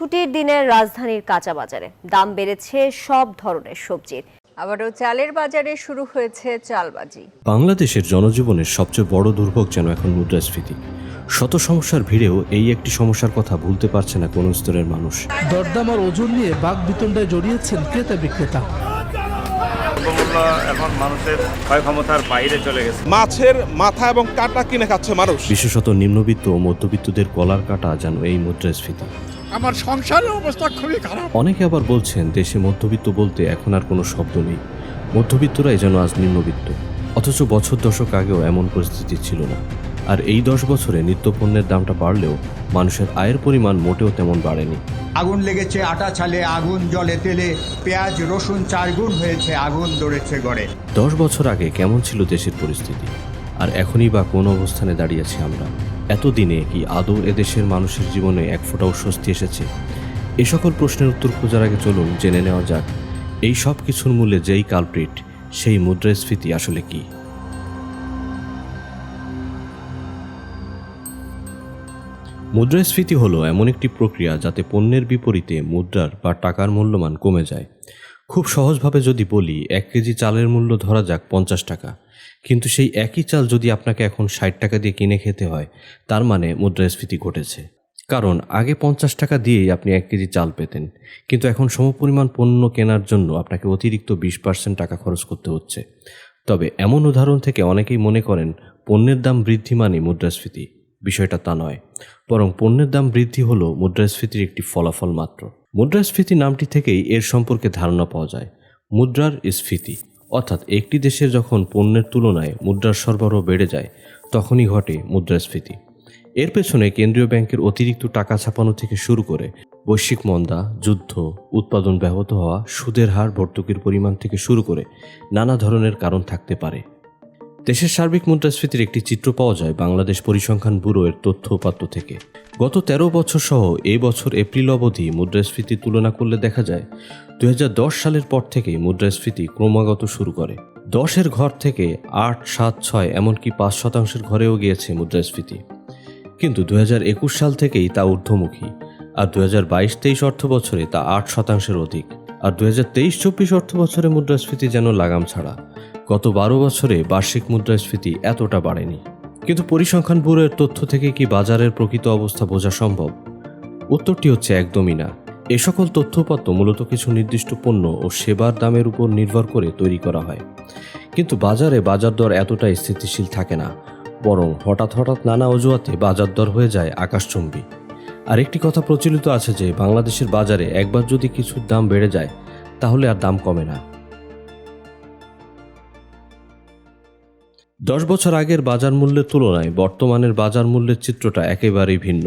ছুটির দিনের রাজধানীর কাঁচা বাজারে। দাম বেড়েছে সব ধরনের সবজির। আবারও চালের বাজারে শুরু হয়েছে চালবাজি। বাংলাদেশের জনজীবনের সবচেয়ে বড় দুর্ভোগ যেন এখন মুদ্রাস্ফীতি। শত সমস্যার ভিড়েও এই একটি সমস্যার কথা ভুলতে পারছে না কোন স্তরের মানুষ। দরদাম আর ওজন নিয়ে বাঘ বিতণ্ডায় জড়িয়েছেন ক্রেতা বিক্রেতা। এখন মানুষের ক্ষয় ক্ষমতার বাইরে চলে গেছে। মাছের মাথা এবং কাটা কিনে খাচ্ছে মানুষ। বিশেষত নিম্নবিত্ত ও মধ্যবিত্তদের কলার কাটা যেন এই মুদ্রাস্ফীতি। আমার সংসারের অবস্থা খুবই খারাপ। অনেকে আবার বলছেন দেশে মধ্যবিত্ত বলতে এখন আর কোনো শব্দ নেই। মধ্যবিত্তরাই যেন আজ নিম্নবিত্ত। অথচ বছর দশক আগেও এমন পরিস্থিতি ছিল না। আর এই দশ বছরে নিত্যপণ্যের দামটা বাড়লেও মানুষের আয়ের পরিমাণ মোটেও তেমন বাড়েনি। আগুন লেগেছে আটা ছালে আগুন জলে তেলে পেঁয়াজ রসুন চারগুণ হয়েছে আগুন দৌড়েছে গড়ে। দশ বছর আগে কেমন ছিল দেশের পরিস্থিতি? আর এখনই বা কোন অবস্থানে দাঁড়িয়েছি আমরা? এতদিনে কি আদৌ এদেশের মানুষের জীবনে এক ফোঁটাও স্বস্তি এসেছে? এ সকল প্রশ্নের উত্তর খোঁজার আগে চলুন জেনে নেওয়া যাক, এই সব কিছুর মূলে যেই কালপ্রিট, সেই মুদ্রাস্ফীতি আসলে কি? মুদ্রাস্ফীতি হলো এমন একটি প্রক্রিয়া যাতে পণ্যের বিপরীতে মুদ্রার বা টাকার মূল্যমান কমে যায়। খুব সহজভাবে যদি বলি, এক কেজি চালের মূল্য ধরা যাক পঞ্চাশ টাকা। কিন্তু সেই একই চাল যদি আপনাকে এখন ষাট টাকা দিয়ে কিনে খেতে হয়, তার মানে মুদ্রাস্ফীতি ঘটেছে। কারণ আগে পঞ্চাশ টাকা দিয়েই আপনি এক কেজি চাল পেতেন। কিন্তু এখন সমপরিমাণ পণ্য কেনার জন্য আপনাকে অতিরিক্ত বিশ পার্সেন্ট টাকা খরচ করতে হচ্ছে। তবে এমন উদাহরণ থেকে অনেকেই মনে করেন, পণ্যের দাম বৃদ্ধি মানে মুদ্রাস্ফীতি। বিষয়টা তা নয়। বরং পণ্যের দাম বৃদ্ধি হলো মুদ্রাস্ফীতির একটি ফলাফল মাত্র। মুদ্রাস্ফীতি নামটি থেকেই এর সম্পর্কে ধারণা পাওয়া যায়। মুদ্রার স্ফীতি, অর্থাৎ একটি দেশে যখন পণ্যের তুলনায় মুদ্রার সরবরাহ বেড়ে যায়, তখনই ঘটে মুদ্রাস্ফীতি এর পেছনে কেন্দ্রীয় ব্যাংকের অতিরিক্ত টাকা ছাপানো থেকে শুরু করে বৈশ্বিক মন্দা, যুদ্ধ, উৎপাদন ব্যাহত হওয়া, সুদের হার ভর্তুকির পরিমাণ থেকে শুরু করে নানা ধরনের কারণ থাকতে পারে। দেশের সার্বিক মুদ্রাস্ফীতির একটি চিত্র পাওয়া যায় বাংলাদেশ পরিসংখ্যান ব্যুরো এর তথ্য উপাত্ত থেকে। গত ১৩ বছর সহ এই বছর এপ্রিল অবধি মুদ্রাস্ফীতি তুলনা করলে দেখা যায়, দুই হাজার দশ সালের পর থেকেই মুদ্রাস্ফীতি ক্রমাগত শুরু করে। দশের ঘর থেকে আট, সাত, ছয়, এমনকি পাঁচ শতাংশের ঘরেও গিয়েছে মুদ্রাস্ফীতি। কিন্তু দুই হাজার একুশ সাল থেকেই তা ঊর্ধ্বমুখী, আর দু হাজার বাইশ তেইশ অর্থ বছরে তা আট শতাংশের অধিক, আর দু হাজার তেইশ চব্বিশ অর্থ বছরে মুদ্রাস্ফীতি যেন লাগাম ছাড়া গত বারো বছরে বার্ষিক মুদ্রাস্ফীতি এতটা বাড়েনি। কিন্তু পরিসংখ্যান ব্যুরোর তথ্য থেকে কি বাজারের প্রকৃত অবস্থা বোঝা সম্ভব? উত্তরটি হচ্ছে একদমই না। এ সকল তথ্যপত্র মূলত কিছু নির্দিষ্ট পণ্য ও সেবার দামের উপর নির্ভর করে তৈরি করা হয়। কিন্তু বাজারে বাজার দর এতটা স্থিতিশীল থাকে না, বরং হঠাৎ হঠাৎ নানা অজুহাতে বাজার দর হয়ে যায় আকাশচুম্বী। আরেকটি কথা প্রচলিত আছে যে, বাংলাদেশের বাজারে একবার যদি কিছুর দাম বেড়ে যায়, তাহলে আর দাম কমে না। দশ বছর আগের বাজার মূল্যের তুলনায় বর্তমানের বাজার মূল্যের চিত্রটা একেবারেই ভিন্ন।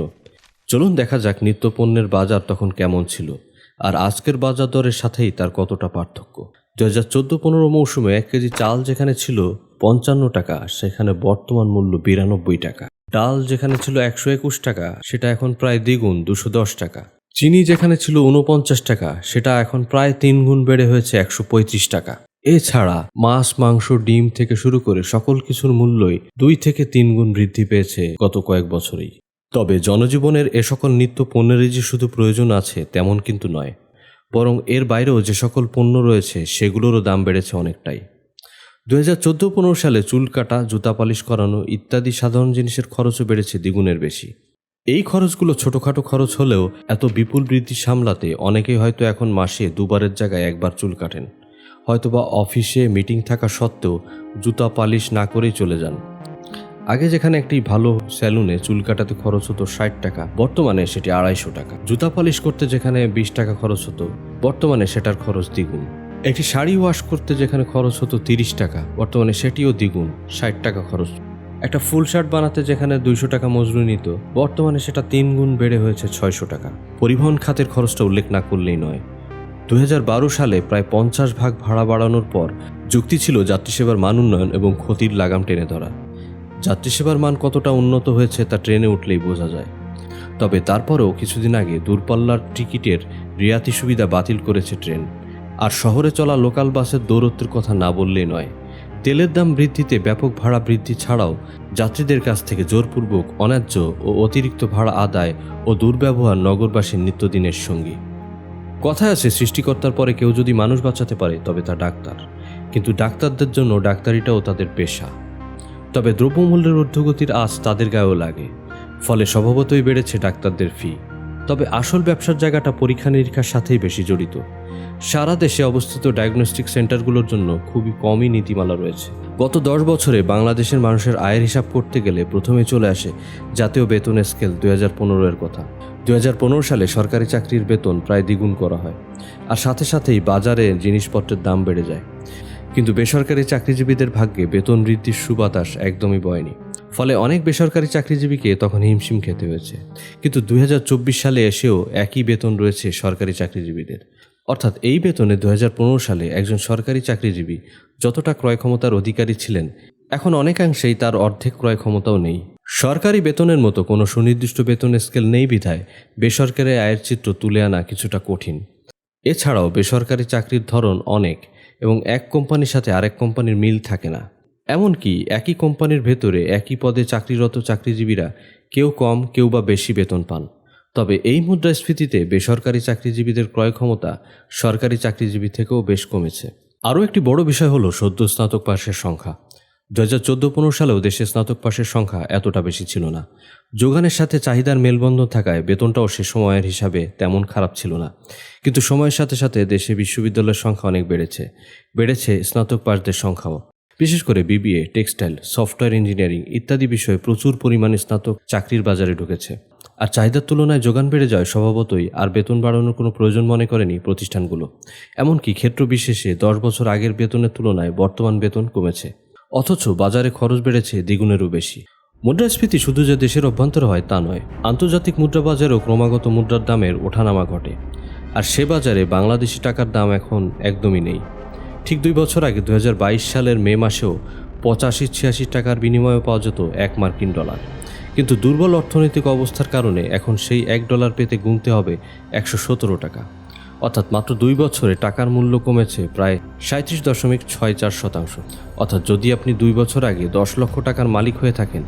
চলুন দেখা যাক নিত্যপণ্যের বাজার তখন কেমন ছিল, আর আজকের বাজার দরের সাথেই তার কতটা পার্থক্য। দু হাজার চোদ্দ পনেরো মৌসুমে এক কেজি চাল যেখানে ছিল পঞ্চান্ন টাকা, সেখানে বর্তমান মূল্য বিরানব্বই টাকা। ডাল যেখানে ছিল একশো একুশ টাকা, সেটা এখন প্রায় দ্বিগুণ, দুশো দশ টাকা। চিনি যেখানে ছিল উনপঞ্চাশ টাকা, সেটা এখন প্রায় তিন গুণ বেড়ে হয়েছে একশো পঁয়ত্রিশ টাকা। এছাড়া মাছ, মাংস, ডিম থেকে শুরু করে সকল কিছুর মূল্যই দুই থেকে তিন গুণ বৃদ্ধি পেয়েছে গত কয়েক বছরেই। তবে জনজীবনের এ সকল নিত্য পণ্যেরই যে শুধু প্রয়োজন আছে তেমন কিন্তু নয়, বরং এর বাইরেও যে সকল পণ্য রয়েছে সেগুলোরও দাম বেড়েছে অনেকটাই। দু হাজার চোদ্দ পনেরো সালে চুল কাটা, জুতা পালিশ করানো ইত্যাদি সাধারণ জিনিসের খরচও বেড়েছে দ্বিগুণের বেশি। এই খরচগুলো ছোটোখাটো খরচ হলেও এত বিপুল বৃদ্ধি সামলাতে অনেকেই হয়তো এখন মাসে দুবারের জায়গায় একবার চুল কাটেন। হয়তোবা অফিসে মিটিং থাকা সত্ত্বেও জুতা পালিশ না করেই চলে যান। আগে যেখানে একটি ভালো স্যালুনে চুল কাটাতে খরচ হতো ষাট টাকা, বর্তমানে সেটি আড়াইশো টাকা। জুতা পালিশ করতে যেখানে বিশ টাকা খরচ হতো, বর্তমানে সেটার খরচ দ্বিগুণ। একটি শাড়ি ওয়াশ করতে যেখানে খরচ হতো তিরিশ টাকা, বর্তমানে সেটিও দ্বিগুণ, ষাট টাকা খরচ। একটা ফুল শার্ট বানাতে যেখানে দুইশো টাকা মজুরি নিত, বর্তমানে সেটা তিন গুণ বেড়ে হয়েছে ছয়শো টাকা। পরিবহন খাতের খরচটা উল্লেখ না করলেই নয়। দু হাজার বারো সালে প্রায় পঞ্চাশ ভাগ ভাড়া বাড়ানোর পর যুক্তি ছিল যাত্রীসেবার মান উন্নয়ন এবং ক্ষতির লাগাম টেনে ধরা। যাত্রীসেবার মান কতটা উন্নত হয়েছে তা ট্রেনে উঠলেই বোঝা যায়। তবে তারপরেও কিছুদিন আগে দূরপাল্লার টিকিটের রিয়াতি সুবিধা বাতিল করেছে ট্রেন। আর শহরে চলা লোকাল বাসের দৌরত্বের কথা না বললেই নয়। তেলের দাম বৃদ্ধিতে ব্যাপক ভাড়া বৃদ্ধি ছাড়াও যাত্রীদের কাছ থেকে জোরপূর্বক অন্যায্য ও অতিরিক্ত ভাড়া আদায় ও দুর্ব্যবহার নগরবাসীর নিত্যদিনের সঙ্গী। কথায় আছে, সৃষ্টিকর্তার পরে কেউ যদি মানুষ বাঁচাতে পারে, তবে তা ডাক্তার। কিন্তু ডাক্তারদের জন্য ডাক্তারিটাও তাদের পেশা। তবে দ্রব্যমূল্যের ঊর্ধ্বগতির আজ তাদের গায়েও লাগে। ফলে স্বভাবতই বেড়েছে ডাক্তারদের ফি। তবে আসল ব্যবসার জায়গাটা পরীক্ষা নিরীক্ষার সাথেই বেশি জড়িত। সারা দেশে অবস্থিত ডায়াগনস্টিক সেন্টারগুলোর জন্য খুবই কমই নীতিমালা রয়েছে। গত দশ বছরে বাংলাদেশের মানুষের আয়ের হিসাব করতে গেলে প্রথমে চলে আসে জাতীয় বেতন স্কেল দুই হাজার পনেরো এর কথা। দুই হাজার পনেরো সালে সরকারি চাকরির বেতন প্রায় দ্বিগুণ করা হয়। আর সাথে সাথেই বাজারে জিনিসপত্রের দাম বেড়ে যায়। কিন্তু বেসরকারি চাকরিজীবীদের ভাগ্যে বেতন বৃদ্ধির সুবাতাস একদমই বয়নি। ফলে অনেক বেসরকারি চাকরিজীবীকে তখন হিমশিম খেতে হয়েছে। কিন্তু দুই হাজার চব্বিশ সালে এসেও একই বেতন রয়েছে সরকারি চাকরিজীবীদের। অর্থাৎ এই বেতনে দু হাজার পনেরো সালে একজন সরকারি চাকরিজীবী যতটা ক্রয় ক্ষমতার অধিকারী ছিলেন, এখন অনেকাংশেই তার অর্ধেক ক্রয় ক্ষমতাও নেই। সরকারি বেতনের মতো কোনো সুনির্দিষ্ট বেতন স্কেল নেই বিধায় বেসরকারি আয়ের চিত্র তুলে আনা কিছুটা কঠিন। এছাড়াও বেসরকারি চাকরির ধরন অনেক এবং এক কোম্পানির সাথে আরেক কোম্পানির মিল থাকে না। এমনকি একই কোম্পানির ভেতরে একই পদে চাকরিরত চাকরিজীবীরা কেউ কম, কেউ বা বেশি বেতন পান। তবে এই মুদ্রাস্ফীতিতে বেসরকারি চাকরিজীবীদের ক্রয় ক্ষমতা সরকারি চাকরিজীবী থেকেও বেশ কমেছে। আরও একটি বড় বিষয় হলো সদ্য স্নাতক পাশের সংখ্যা। দু হাজার চোদ্দ পনেরো সালেও দেশে স্নাতক পাশের সংখ্যা এতটা বেশি ছিল না। যোগানের সাথে চাহিদার মেলবন্ধন থাকায় বেতনটাও সে সময়ের হিসাবে তেমন খারাপ ছিল না। কিন্তু সময়ের সাথে সাথে দেশে বিশ্ববিদ্যালয়ের সংখ্যা অনেক বেড়েছে। বেড়েছে স্নাতক পাশদের সংখ্যাও। বিশেষ করে বিবিএ, টেক্সটাইল, সফটওয়্যার ইঞ্জিনিয়ারিং ইত্যাদি বিষয়ে প্রচুর পরিমাণে স্নাতক চাকরির বাজারে ঢুকেছে। আর চাহিদার তুলনায় যোগান বেড়ে যায় স্বভাবতই আর বেতন বাড়ানোর কোনো প্রয়োজন মনে করেনি প্রতিষ্ঠানগুলো। এমনকি ক্ষেত্র বিশেষে দশ বছর আগের বেতনের তুলনায় বর্তমান বেতন কমেছে। অথচ বাজারে খরচ বেড়েছে দ্বিগুণেরও বেশি। মুদ্রাস্ফীতি শুধু যে দেশের অভ্যন্তরে হয় তা নয়, আন্তর্জাতিক মুদ্রা বাজারেও ক্রমাগত মুদ্রার দামের ওঠানামা ঘটে। আর সে বাজারে বাংলাদেশি টাকার দাম এখন একদমই নেই। ঠিক দুই বছর আগে দু হাজার বাইশ সালের মে মাসেও পঁচাশি, ছিয়াশি টাকার বিনিময়ে পাওয়া যেত এক মার্কিন ডলার। কিন্তু দুর্বল অর্থনৈতিক অবস্থার কারণে এখন সেই এক ডলার পেতে গুনতে হবে একশো সতেরো টাকা। অর্থাৎ মাত্র দুই বছরে টাকার মূল্য কমেছে প্রায় সাঁত্রিশ দশমিক ছয় চার শতাংশ। অর্থাৎ যদি আপনি দুই বছর আগে দশ লক্ষ টাকার মালিক হয়ে থাকেন,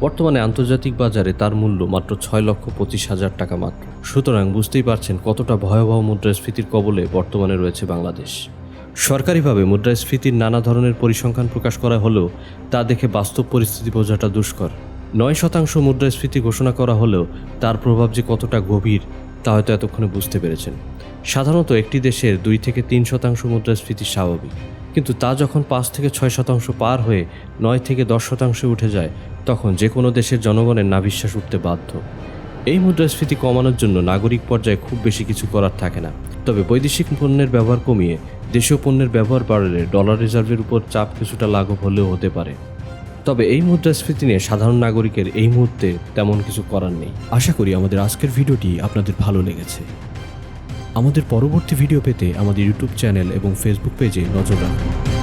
বর্তমানে আন্তর্জাতিক বাজারে তার মূল্য মাত্র ছয় লক্ষ পঁচিশ হাজার টাকা মাত্র। সুতরাং বুঝতেই পারছেন কতটা ভয়াবহ মুদ্রাস্ফীতির কবলে বর্তমানে রয়েছে বাংলাদেশ। সরকারিভাবে মুদ্রাস্ফীতির নানা ধরনের পরিসংখ্যান প্রকাশ করা হলেও তা দেখে বাস্তব পরিস্থিতি বোঝাটা দুষ্কর। নয় শতাংশ মুদ্রাস্ফীতি ঘোষণা করা হলেও তার প্রভাব যে কতটা গভীর, তা হয়তো এতক্ষণে বুঝতে পেরেছেন। সাধারণত একটি দেশের দুই থেকে তিন শতাংশ মুদ্রাস্ফীতি স্বাভাবিক। কিন্তু তা যখন পাঁচ থেকে ছয় শতাংশ পার হয়ে নয় থেকে দশ শতাংশে উঠে যায়, তখন যে কোনো দেশের জনগণের নাভিশ্বাস উঠতে বাধ্য। এই মুদ্রাস্ফীতি কমানোর জন্য নাগরিক পর্যায়ে খুব বেশি কিছু করার থাকে না। তবে বৈদেশিক পণ্যের ব্যবহার কমিয়ে দেশীয় পণ্যের ব্যবহার বাড়লে ডলার রিজার্ভের উপর চাপ কিছুটা লাঘব হলেও হতে পারে। তবে এই মুদ্রাস্ফীতি নিয়ে সাধারণ নাগরিকের এই মুহূর্তে তেমন কিছু করার নেই। আশা করি আমাদের আজকের ভিডিওটি আপনাদের ভালো লেগেছে। আমাদের পরবর্তী ভিডিও পেতে আমাদের ইউটিউব চ্যানেল এবং ফেসবুক পেজে নজর রাখুন।